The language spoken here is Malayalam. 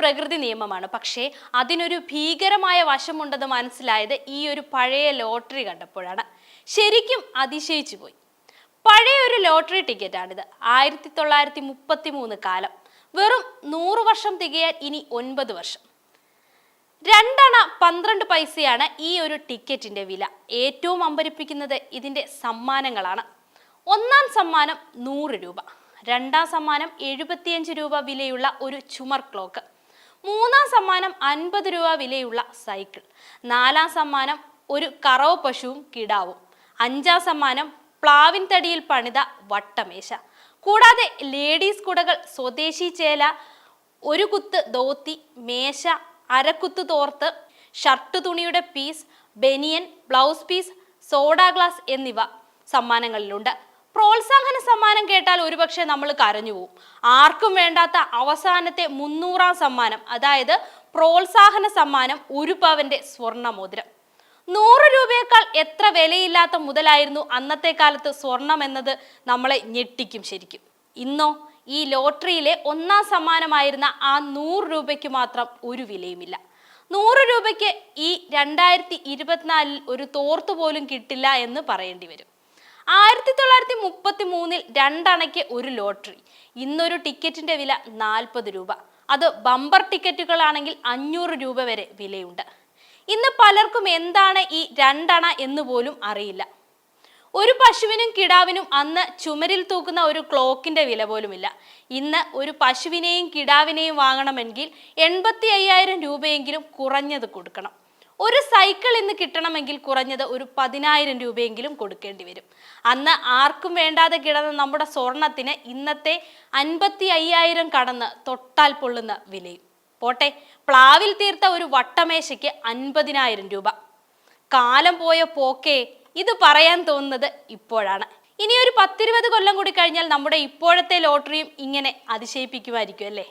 പ്രകൃതി നിയമമാണ്. പക്ഷേ അതിനൊരു ഭീകരമായ വശമുണ്ടെന്ന് മനസ്സിലായത് ഈ ഒരു പഴയ ലോട്ടറി കണ്ടപ്പോഴാണ്. ശരിക്കും അതിശയിച്ചു പോയി. പഴയ ഒരു ലോട്ടറി ടിക്കറ്റാണിത്. ആയിരത്തി തൊള്ളായിരത്തി മുപ്പത്തി മൂന്ന് കാലം. വെറും നൂറ് വർഷം തികയാൻ ഇനി ഒൻപത് വർഷം. രണ്ടണ പന്ത്രണ്ട് പൈസയാണ് ഈ ഒരു ടിക്കറ്റിന്റെ വില. ഏറ്റവും അമ്പരിപ്പിക്കുന്നത് ഇതിന്റെ സമ്മാനങ്ങളാണ്. ഒന്നാം സമ്മാനം നൂറ് രൂപ. രണ്ടാം സമ്മാനം എഴുപത്തിയഞ്ച് രൂപ വിലയുള്ള ഒരു ചുമർ ക്ലോക്ക്. മൂന്നാം സമ്മാനം അൻപത് രൂപ വിലയുള്ള സൈക്കിൾ. നാലാം സമ്മാനം ഒരു കറവ് പശുവും കിടാവും. അഞ്ചാം സമ്മാനം പ്ലാവിൻ തടിയിൽ പണിത വട്ടമേശ. കൂടാതെ ലേഡീസ് കുടകൾ സ്വദേശി ചേല ഒരു കുത്ത് ധോത്തി മേശ അരക്കുത്ത് തോർത്ത് ഷർട്ട് തുണിയുടെ പീസ് ബനിയൻ ബ്ലൗസ് പീസ് സോഡ ഗ്ലാസ് എന്നിവ സമ്മാനങ്ങളിലുണ്ട്. പ്രോത്സാഹന സമ്മാനം കേട്ടാൽ ഒരുപക്ഷെ നമ്മൾ കരഞ്ഞു പോവും. ആർക്കും വേണ്ടാത്ത അവസാനത്തെ മുന്നൂറാം സമ്മാനം അതായത് പ്രോത്സാഹന സമ്മാനം ഒരു പവന്റെ സ്വർണ മോതിരം നൂറ് രൂപയേക്കാൾ എത്ര വിലയില്ലാത്ത മുതലായിരുന്നു അന്നത്തെ കാലത്ത് സ്വർണം എന്നത് നമ്മളെ ഞെട്ടിക്കും ശരിക്കും. ഇന്നോ ഈ ലോട്ടറിയിലെ ഒന്നാം സമ്മാനമായിരുന്ന ആ നൂറ് രൂപയ്ക്ക് മാത്രം ഒരു വിലയുമില്ല. നൂറ് രൂപയ്ക്ക് ഈ രണ്ടായിരത്തി ഇരുപത്തിനാലിൽ ഒരു തോർത്തു പോലും കിട്ടില്ല എന്ന് പറയേണ്ടി വരും. ആയിരത്തി തൊള്ളായിരത്തി മുപ്പത്തി മൂന്നിൽ രണ്ടണയ്ക്ക് ഒരു ലോട്ടറി. ഇന്നൊരു ടിക്കറ്റിന്റെ വില നാൽപ്പത് രൂപ. അത് ബമ്പർ ടിക്കറ്റുകളാണെങ്കിൽ അഞ്ഞൂറ് രൂപ വരെ വിലയുണ്ട്. ഇന്ന് പലർക്കും എന്താണ് ഈ രണ്ടണ എന്ന് പോലും അറിയില്ല. ഒരു പശുവിനും കിടാവിനും അന്ന് ചുമരിൽ തൂക്കുന്ന ഒരു ക്ലോക്കിന്റെ വില പോലുമില്ല. ഇന്ന് ഒരു പശുവിനെയും കിടാവിനെയും വാങ്ങണമെങ്കിൽ എൺപത്തി അയ്യായിരം രൂപയെങ്കിലും കുറഞ്ഞത് കൊടുക്കണം. ഒരു സൈക്കിൾ ഇന്ന് കിട്ടണമെങ്കിൽ കുറഞ്ഞത് ഒരു പതിനായിരം രൂപയെങ്കിലും കൊടുക്കേണ്ടി വരും. അന്ന് ആർക്കും വേണ്ടാതെ കിടന്ന നമ്മുടെ സ്വർണത്തിന് ഇന്നത്തെ അൻപത്തി അയ്യായിരം കടന്ന് തൊട്ടാൽ പൊള്ളുന്ന വിലയും. പോട്ടെ പ്ലാവിൽ തീർത്ത ഒരു വട്ടമേശയ്ക്ക് അൻപതിനായിരം രൂപ. കാലം പോയ പോക്കേ ഇത് പറയാൻ തോന്നുന്നത് ഇപ്പോഴാണ്. ഇനി ഒരു പത്തിരുപത് കൊല്ലം കൂടി കഴിഞ്ഞാൽ നമ്മുടെ ഇപ്പോഴത്തെ ലോട്ടറിയും ഇങ്ങനെ അതിശയിപ്പിക്കുമായിരിക്കും അല്ലേ?